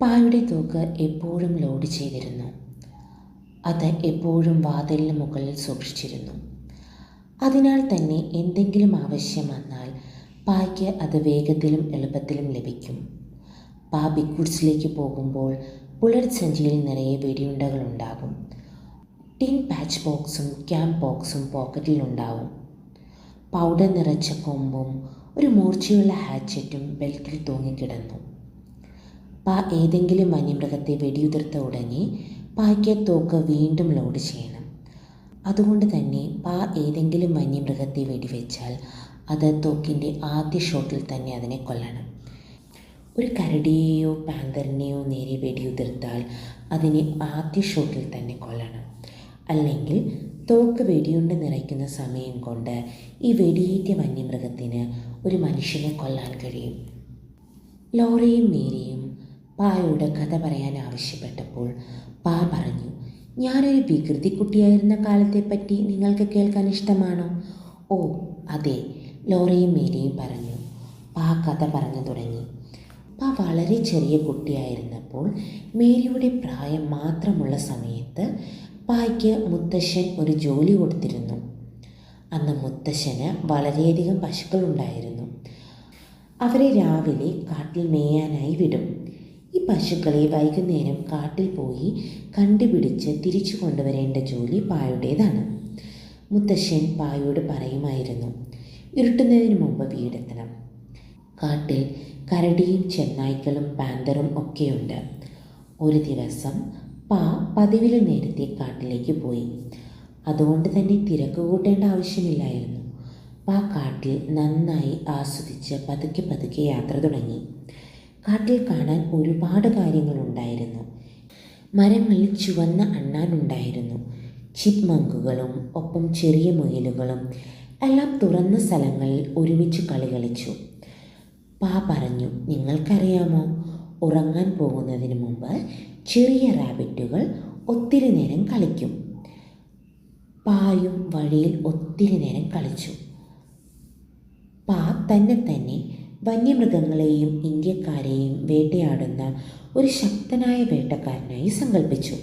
പായുടെ തൂക്ക് എപ്പോഴും ലോഡ് ചെയ്തിരുന്നു. അത് എപ്പോഴും വാതിലിന് മുകളിൽ സൂക്ഷിച്ചിരുന്നു. അതിനാൽ തന്നെ എന്തെങ്കിലും ആവശ്യം വന്നാൽ പായ്ക്ക് അത് വേഗത്തിലും എളുപ്പത്തിലും ലഭിക്കും. പാ ബിഗ്വുഡ്സിലേക്ക് പോകുമ്പോൾ ബുള്ളറ്റ് സഞ്ചിയിൽ നിറയെ വെടിയുണ്ടകൾ ഉണ്ടാകും. ടിൻ പാച്ച് ബോക്സും ക്യാമ്പ് ബോക്സും പോക്കറ്റിലുണ്ടാവും പൗഡർ നിറച്ച കൊമ്പും ഒരു മൂർച്ചയുള്ള ഹാച്ചറ്റും ബെൽറ്റിൽ തൂങ്ങിക്കിടന്നു. പാ ഏതെങ്കിലും വന്യമൃഗത്തെ വെടിയുതിർത്ത ഉടനെ പായ്ക്ക് തോക്ക് വീണ്ടും ലോഡ് ചെയ്യണം. അതുകൊണ്ട് തന്നെ പാ ഏതെങ്കിലും വന്യമൃഗത്തെ വെടിവെച്ചാൽ അത് തോക്കിന്റെ ആദ്യ ഷോട്ടിൽ തന്നെ അതിനെ കൊല്ലണം. ഒരു കരടിയെയോ പാന്തറിനെയോ നേരെ വെടിയുതിർത്താൽ അതിനെ ആദ്യ ഷോട്ടിൽ തന്നെ കൊല്ലണം. അല്ലെങ്കിൽ തോക്ക് വെടിയുണ്ട് നിറയ്ക്കുന്ന സമയം കൊണ്ട് ഈ വെടിയേറ്റ വന്യമൃഗത്തിന് ഒരു മനുഷ്യനെ കൊല്ലാൻ കഴിയും. ലോറയും മേരിയും പായോട് കഥ പറയാൻ ആവശ്യപ്പെട്ടപ്പോൾ പാ പറഞ്ഞു ഞാനൊരു വികൃതി കുട്ടിയായിരുന്ന കാലത്തെപ്പറ്റി നിങ്ങൾക്ക് കേൾക്കാൻ ഇഷ്ടമാണോ? ഓ അതെ ലോറയും മേരിയും പറഞ്ഞു. പാ കഥ പറഞ്ഞു തുടങ്ങി. പാ വളരെ ചെറിയ കുട്ടിയായിരുന്നപ്പോൾ മേരിയുടെ പ്രായം മാത്രമുള്ള സമയത്ത് പായ്ക്ക് മുത്തശ്ശൻ ഒരു ജോലി കൊടുത്തിരുന്നു. അന്ന് മുത്തശ്ശന് വളരെയധികം പശുക്കളുണ്ടായിരുന്നു. അവരെ രാവിലെ കാട്ടിൽ മേയാനായി വിടും. ഈ പശുക്കളെ വൈകുന്നേരം കാട്ടിൽ പോയി കണ്ടുപിടിച്ച് തിരിച്ചു കൊണ്ടുവരേണ്ട ജോലി പായുടേതാണ്. മുത്തശ്ശൻ പായോട് പറയുമായിരുന്നു ഇരുട്ടുന്നതിന് മുമ്പ് വീടെത്തണം. കാട്ടിൽ കരടിയും ചെന്നായ്ക്കളും പാന്തറും ഒക്കെയുണ്ട്. ഒരു ദിവസം പാ പതിവിൽ നേരത്തെ കാട്ടിലേക്ക് പോയി. അതുകൊണ്ട് തന്നെ തിരക്ക് കൂട്ടേണ്ട ആവശ്യമില്ലായിരുന്നു. പാ കാട്ടിൽ നന്നായി ആസ്വദിച്ച് പതുക്കെ പതുക്കെ യാത്ര തുടങ്ങി. കാട്ടിൽ കാണാൻ ഒരുപാട് കാര്യങ്ങളുണ്ടായിരുന്നു. മരങ്ങളിൽ ചുവന്ന അണ്ണാനുണ്ടായിരുന്നു ചിപ്മങ്കുകളും ഒപ്പം ചെറിയ മുയലുകളും എല്ലാം തുറന്ന സ്ഥലങ്ങളിൽ ഒരുമിച്ച് കളി കളിച്ചു. പാ പറഞ്ഞു നിങ്ങൾക്കറിയാമോ? ഉറങ്ങാൻ പോകുന്നതിന് മുമ്പ് ചെറിയ റാബിറ്റുകൾ ഒത്തിരി നേരം കളിക്കും. പായും വഴിയിൽ ഒത്തിരി നേരം കളിച്ചു. പാ തന്നെ തന്നെ വന്യമൃഗങ്ങളെയും ഇന്ത്യക്കാരെയും വേട്ടയാടുന്ന ഒരു ശക്തനായ വേട്ടക്കാരനായി സങ്കല്പിച്ചു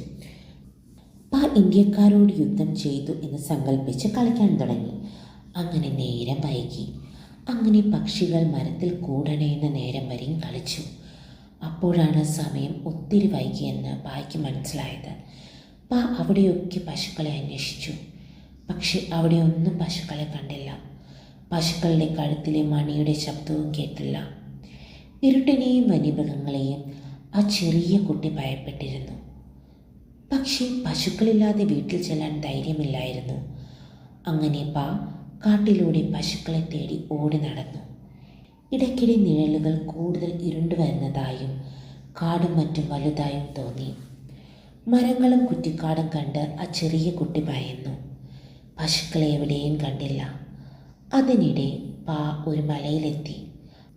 പാ ഇന്ത്യക്കാരോട് യുദ്ധം ചെയ്തു എന്ന് സങ്കല്പിച്ച് കളിക്കാൻ തുടങ്ങി. അങ്ങനെ നേരം വൈകി. അങ്ങനെ പക്ഷികൾ മരത്തിൽ കൂടണയുന്ന നേരം വരെയും കളിച്ചു. അപ്പോഴാണ് സമയം ഒത്തിരി വൈകിയെന്ന് പായ്ക്ക് മനസ്സിലായത്. പാ അവിടെയൊക്കെ പശുക്കളെ അന്വേഷിച്ചു. പക്ഷെ അവിടെ ഒന്നും പശുക്കളെ കണ്ടില്ല. പശുക്കളുടെ കഴുത്തിലെ മണിയുടെ ശബ്ദവും കേട്ടില്ല. ഇരുട്ടിനെയും വന്യമൃഗങ്ങളെയും ആ ചെറിയ കുട്ടി ഭയപ്പെട്ടിരുന്നു. പക്ഷേ പശുക്കളില്ലാതെ വീട്ടിൽ ചെല്ലാൻ ധൈര്യമില്ലായിരുന്നു. അങ്ങനെ പാ കാട്ടിലൂടെ പശുക്കളെ തേടി ഓടി നടന്നു. ഇടയ്ക്കിടെ നിഴലുകൾ കൂടുതൽ ഇരുണ്ടു വരുന്നതായും കാടും മറ്റും വലുതായും തോന്നി. മരങ്ങളും കുറ്റിക്കാടും കണ്ട് ആ ചെറിയ കുട്ടി ഭയന്നു. പശുക്കളെ എവിടെയും കണ്ടില്ല. അതിനിടെ പാ ഒരു മലയിലെത്തി.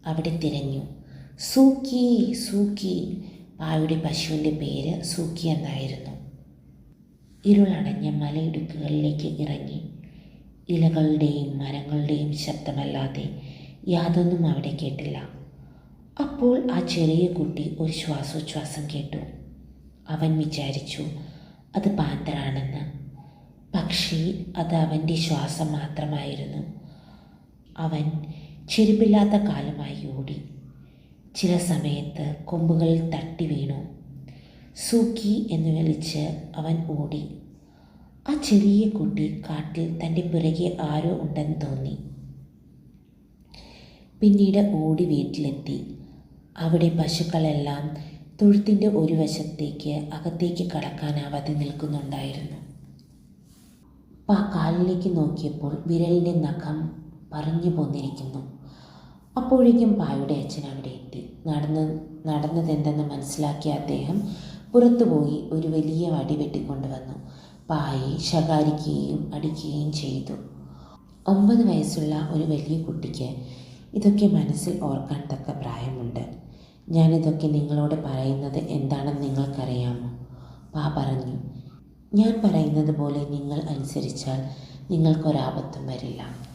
അവിടെ തിരഞ്ഞു. സൂക്കി സൂക്കി. പായുടെ പശുവിന്റെ പേര് സൂക്കി എന്നായിരുന്നു. ഇരുളടഞ്ഞ മലയിടുക്കുകളിലേക്ക് ഇറങ്ങി. ഇലകളുടെയും മരങ്ങളുടെയും ശബ്ദമല്ലാതെ യാതൊന്നും അവിടെ കേട്ടില്ല. അപ്പോൾ ആ ചെറിയ കുട്ടി ഒരു ശ്വാസോച്ഛ്വാസം കേട്ടു. അവൻ വിചാരിച്ചു അത് പാന്തരാണെന്ന് പക്ഷേ അത് അവന്റെ ശ്വാസം മാത്രമായിരുന്നു. അവൻ ചെരുപ്പില്ലാത്ത കാലമായി ഓടി. ചില സമയത്ത് കൊമ്പുകൾ തട്ടി വീണു. സൂക്കി എന്ന് വിളിച്ച് അവൻ ഓടി. ആ ചെറിയ കുട്ടി കാട്ടിൽ തന്റെ പിറകെ ആരോ ഉണ്ടെന്ന് തോന്നി. പിന്നീട് ഓടി വീട്ടിലെത്തി. അവിടെ പശുക്കളെല്ലാം തൊഴുത്തിന്റെ ഒരു വശത്തേക്ക് അകത്തേക്ക് കടക്കാനാവാതെ നിൽക്കുന്നുണ്ടായിരുന്നു. പാ കാലിലേക്ക് നോക്കിയപ്പോൾ വിരലിന്റെ നഖം പറഞ്ഞു പോന്നിരിക്കുന്നു. അപ്പോഴേക്കും പായുടെ അച്ഛൻ അവിടെ എത്തി. നടന്ന് നടന്നതെന്തെന്ന് മനസ്സിലാക്കിയ അദ്ദേഹം പുറത്തുപോയി ഒരു വലിയ വടി വെട്ടിക്കൊണ്ടുവന്നു പായെ ശകാരിക്കുകയും അടിക്കുകയും ചെയ്തു. ഒമ്പത് വയസ്സുള്ള ഒരു വലിയ കുട്ടിക്ക് ഇതൊക്കെ മനസ്സിൽ ഓർക്കാൻ തക്ക പ്രായമുണ്ട്. ഞാനിതൊക്കെ നിങ്ങളോട് പറയുന്നത് എന്താണെന്ന് നിങ്ങൾക്കറിയാമോ? പാ പറഞ്ഞു. ഞാൻ പറയുന്നത് പോലെ നിങ്ങൾ അനുസരിച്ചാൽ നിങ്ങൾക്കൊരാപത്തും വരില്ല.